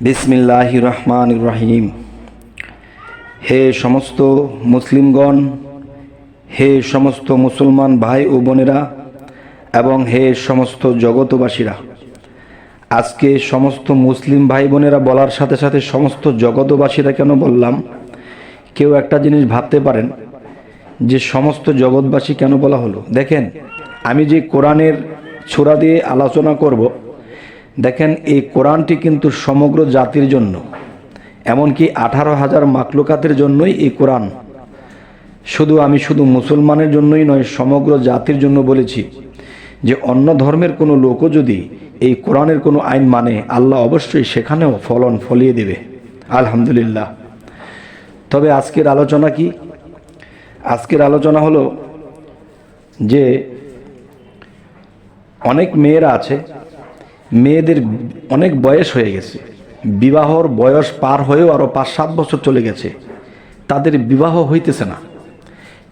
বিসমিল্লাহ রহমান রহিম। হে সমস্ত মুসলিমগণ, হে সমস্ত মুসলমান ভাই ও বোনেরা এবং হে সমস্ত জগতবাসীরা, আজকে সমস্ত মুসলিম ভাই বোনেরা বলার সাথে সাথে সমস্ত জগতবাসীরা কেন বললাম? কেউ একটা জিনিস ভাবতে পারেন যে সমস্ত জগৎবাসী কেন বলা হলো? দেখেন, আমি যে কোরআনের ছোড়া দিয়ে আলোচনা করব দেখেন, এই কোরআনটি কিন্তু সমগ্র জাতির জন্য, এমনকি আঠারো হাজার মাকলুকাতের জন্যই এই কোরআন। শুধু আমি শুধু মুসলমানের জন্যই নয়, সমগ্র জাতির জন্য বলেছি যে অন্য ধর্মের কোনো লোকও যদি এই কোরআনের কোনো আইন মানে আল্লাহ অবশ্যই সেখানেও ফলন ফলিয়ে দেবে। আলহামদুলিল্লাহ। তবে আজকের আলোচনা কি? আজকের আলোচনা হলো যে অনেক মেয়েরা আছে মেয়েদের অনেক বয়স হয়ে গেছে। বিবাহর বয়স পার হয়েও আরও পাঁচ সাত বছর চলে গেছে। তাদের বিবাহ হইতেছে না।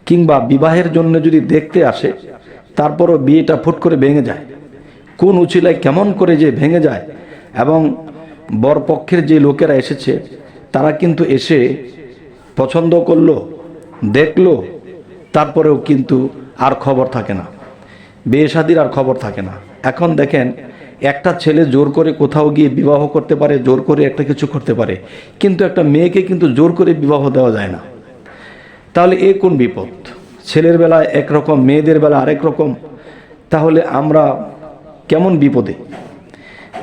কিংবা বিবাহের জন্য যদি দেখতে আসে, তারপরও বিয়েটা ফুট করে ভেঙে যায়। কোন উচিলায় কেমন করে যে ভেঙে যায় এবং বরপক্ষের যে লোকেরা এসেছে, তারা কিন্তু এসে পছন্দ করল, দেখল, তারপরেও কিন্তু আর খবর থাকে না। বিয়ে আর খবর থাকে না। এখন দেখেন একটা ছেলে জোর করে কোথাও গিয়ে বিবাহ করতে পারে, জোর করে একটা কিছু করতে পারে, কিন্তু একটা মেয়েকে কিন্তু জোর করে বিবাহ দেওয়া যায় না। তাহলে এ কোন বিপদ? ছেলের বেলায় একরকম মেয়েদের বেলা আরেক রকম, তাহলে আমরা কেমন বিপদে?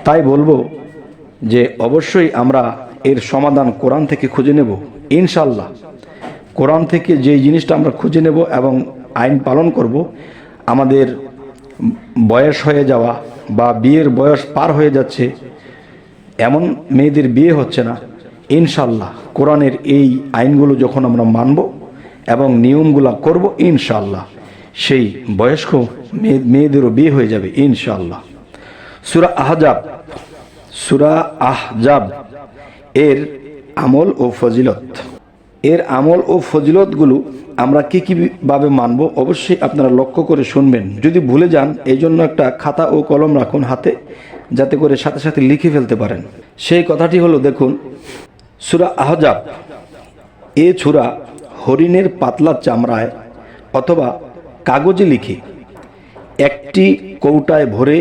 তাই বলব যে অবশ্যই আমরা এর সমাধান কোরআন থেকে খুঁজে নেব ইনশাল্লাহ কোরআন থেকে যে জিনিসটা আমরা খুঁজে নেব এবং আইন পালন করব, আমাদের বয়স হয়ে যাওয়া বা বিয়ের বয়স পার হয়ে যাচ্ছে, এমন মেয়েদের বিয়ে হচ্ছে না। ইনশাল্লাহ কোরআনের এই আইনগুলো যখন আমরা মানব এবং নিয়মগুলো করব ইনশাল্লাহ সেই বয়স্ক মেয়ে, মেয়েদেরও বিয়ে হয়ে যাবে ইনশাল্লাহ সুরা আহজাব সুরা আহজাব, এর আমল ও ফজিলত। এর আমল ও ফজিলতগুলো আমরা কী কীভাবে মানব, অবশ্যই আপনারা লক্ষ্য করে শুনবেন। যদি ভুলে যান এই জন্য একটা খাতা ও কলম রাখুন হাতে, যাতে করে সাথে সাথে লিখে ফেলতে পারেন। সেই কথাটি হলো, দেখুন, সুরা আহজাব, এ ছুরা হরিণের পাতলা চামড়ায় অথবা কাগজে লিখে একটি কৌটায় ভরে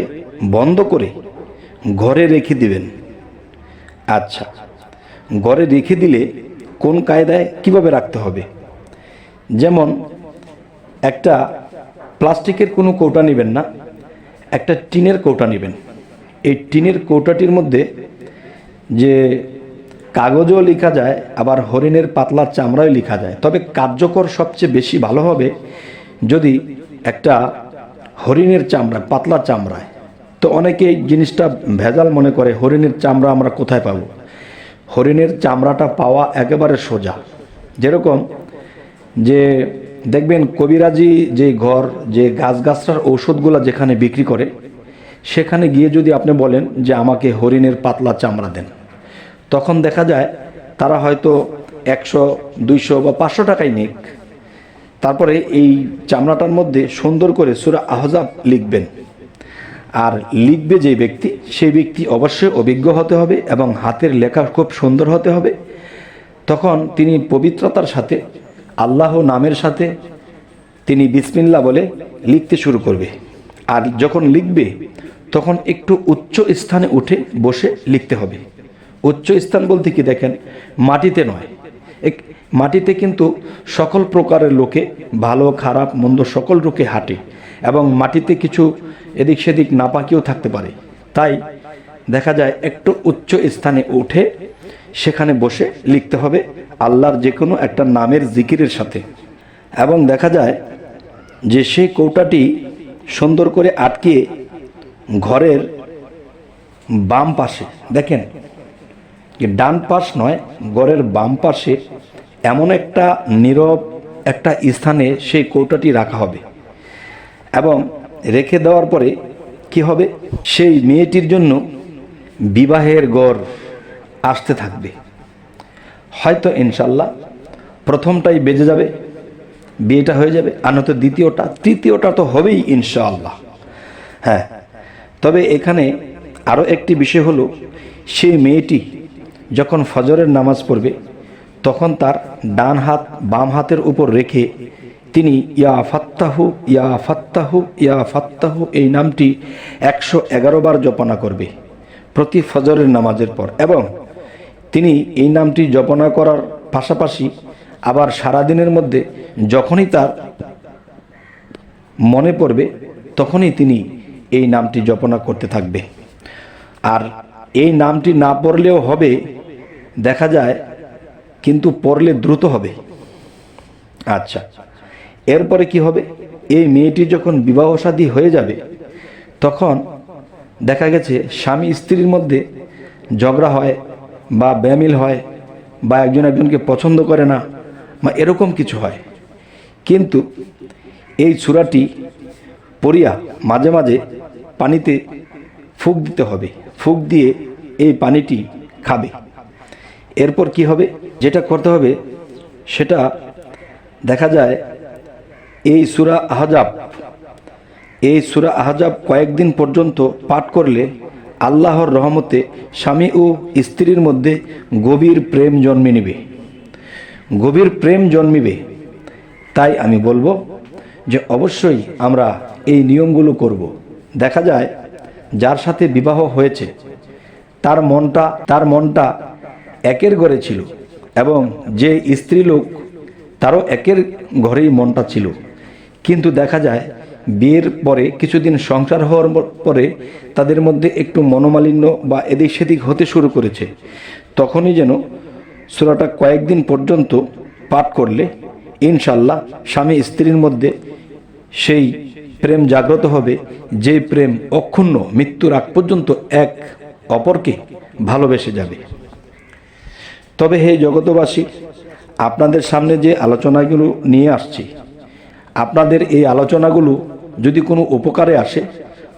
বন্ধ করে ঘরে রেখে দিবেন। আচ্ছা ঘরে রেখে দিলে কোন কায়দায় কীভাবে রাখতে হবে? যেমন, একটা প্লাস্টিকের কোনো কৌটা নেবেন না, একটা টিনের কৌটা নেবেন। এই টিনের কৌটাটির মধ্যে যে কাগজও লেখা যায়, আবার হরিণের পাতলা চামড়াও লেখা যায়। তবে কার্যকর সবচেয়ে বেশি ভালো হবে যদি একটা হরিণের চামড়া, পাতলা চামড়ায়। তো অনেকে জিনিসটা ভেজাল মনে করে, হরিণের চামড়া আমরা কোথায় পাবো? হরিণের চামড়াটা পাওয়া একেবারে সোজা। যেরকম যে দেখবেন কবিরাজি যে ঘর, যে গাছগাছটার ঔষধগুলো যেখানে বিক্রি করে, সেখানে গিয়ে যদি আপনি বলেন যে আমাকে হরিণের পাতলা চামড়া দেন, তখন দেখা যায় তারা হয়তো একশো, দুইশো বা পাঁচশো টাকাই নিক। তারপরে এই চামড়াটার মধ্যে সুন্দর করে সুরা আহজাব লিখবেন। আর লিখবে যে ব্যক্তি, সেই ব্যক্তি অবশ্যই অভিজ্ঞ হতে হবে এবং হাতের লেখা খুব সুন্দর হতে হবে। তখন তিনি পবিত্রতার সাথে আল্লাহ নামের সাথে তিনি বিসমিল্লা বলে লিখতে শুরু করবে। আর যখন লিখবে, তখন একটু উচ্চ স্থানে উঠে বসে লিখতে হবে। উচ্চ স্থান বলতে কি দেখেন, মাটিতে নয়। এক, মাটিতে কিন্তু সকল প্রকারের লোকে ভালো, খারাপ, মন্দ সকল লোকে হাঁটে এবং মাটিতে কিছু এদিক সেদিক নাপাকিও থাকতে পারে। তাই দেখা যায় একটু উচ্চ স্থানে উঠে সেখানে বসে লিখতে হবে আল্লাহর যে কোনো একটা নামের জিকিরের সাথে। এবং দেখা যায় যে সেই কৌটাটি সুন্দর করে আটকিয়ে ঘরের বাম পাশে, দেখেন ডান পাশ নয়, ঘরের বাম পাশে এমন একটা নীরব একটা স্থানে সেই কৌটাটি রাখা হবে। এবং রেখে দেওয়ার পরে কি হবে? সেই মেয়েটির জন্য বিবাহের গড়। আসতে থাকবে। হয়তো ইনশাল্লাহ প্রথমটাই বেজে যাবে, বিয়েটা হয়ে যাবে, আর নয়তো দ্বিতীয়টা, তৃতীয়টা তো হবেই ইনশাআল্লাহ। হ্যাঁ তবে এখানে আরও একটি বিষয় হলো, সেই মেয়েটি যখন ফজরের নামাজ পড়বে, তখন তার ডান হাত বাম হাতের উপর রেখে তিনি ইয়া ফাত্তাহু ইয়া ফাত্তাহু ইয়া ফাত্তাহু, এই নামটি একশো এগারো বার জপনা করবে প্রতি ফজরের নামাজের পর। এবং তিনি এই নামটি জপনা করার পাশাপাশি আবার সারাদিনের মধ্যে যখনই তার মনে পড়বে, তখনই তিনি এই নামটি জপনা করতে থাকবে। আর এই নামটি না পড়লেও হবে, দেখা যায়, কিন্তু পড়লে দ্রুত হবে। আচ্ছা এরপরে কি হবে? এই মেয়েটি যখন বিবাহ শাদী হয়ে যাবে, তখন দেখা গেছে স্বামী স্ত্রীর মধ্যে ঝগড়া হয় বা ব্যামিল হয় বা একজন একজনকে পছন্দ করে না বা এরকম কিছু হয়। কিন্তু এই চূড়াটি পরিয়া মাঝে মাঝে পানিতে ফুক দিতে হবে। ফুক দিয়ে এই পানিটি খাবে। এরপর কি হবে? যেটা করতে হবে, সেটা দেখা যায় এই সুরা আহজাব। এই সুরা আহজাব কয়েকদিন পর্যন্ত পাঠ করলে আল্লাহর রহমতে স্বামী ও স্ত্রীর মধ্যে গভীর প্রেম জন্মে নেবে গভীর প্রেম জন্মিবে। তাই আমি বলব যে অবশ্যই আমরা এই নিয়মগুলো করব। দেখা যায়, যার সাথে বিবাহ হয়েছে, তার মনটা তার মনটা একের ঘরে ছিল এবং যে স্ত্রী লোক তারও একের ঘরেই মনটা ছিল। কিন্তু দেখা যায় বিয়ের পরে কিছুদিন সংসার হওয়ার পরে তাদের মধ্যে একটু মনোমালিন্য বা এদিক সেদিক হতে শুরু করেছে। তখনই যেন সুরাটা কয়েকদিন পর্যন্ত পাঠ করলে ইনশাল্লাহ স্বামী স্ত্রীর মধ্যে সেই প্রেম জাগ্রত হবে, যে প্রেম অক্ষুণ্ণ মৃত্যুর আগ পর্যন্ত এক অপরকে ভালোবেসে যাবে। তবে হে জগতবাসী আপনাদের সামনে যে আলোচনাগুলো নিয়ে আসছি, আপনাদের এই আলোচনাগুলো যদি কোনো উপকারে আসে,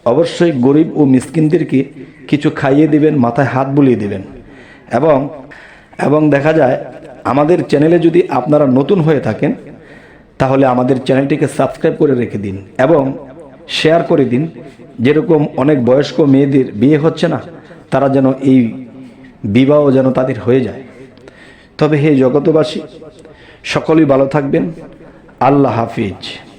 অবশ্যই গরিব ও মিসকিনদেরকে কিছু খাইয়ে দেবেন, মাথায় হাত বুলিয়ে দেবেন। এবং এবং দেখা যায়, আমাদের চ্যানেলে যদি আপনারা নতুন হয়ে থাকেন, তাহলে আমাদের চ্যানেলটিকে সাবস্ক্রাইব করে রেখে দিন এবং শেয়ার করে দিন। যেরকম অনেক বয়স্ক মেয়েদের বিয়ে হচ্ছে না, তারা যেন এই বিবাহ যেন তাদের হয়ে যায়। তবে হে জগতবাসী সকলেই ভালো থাকবেন। আল্লাহ হাফিজ।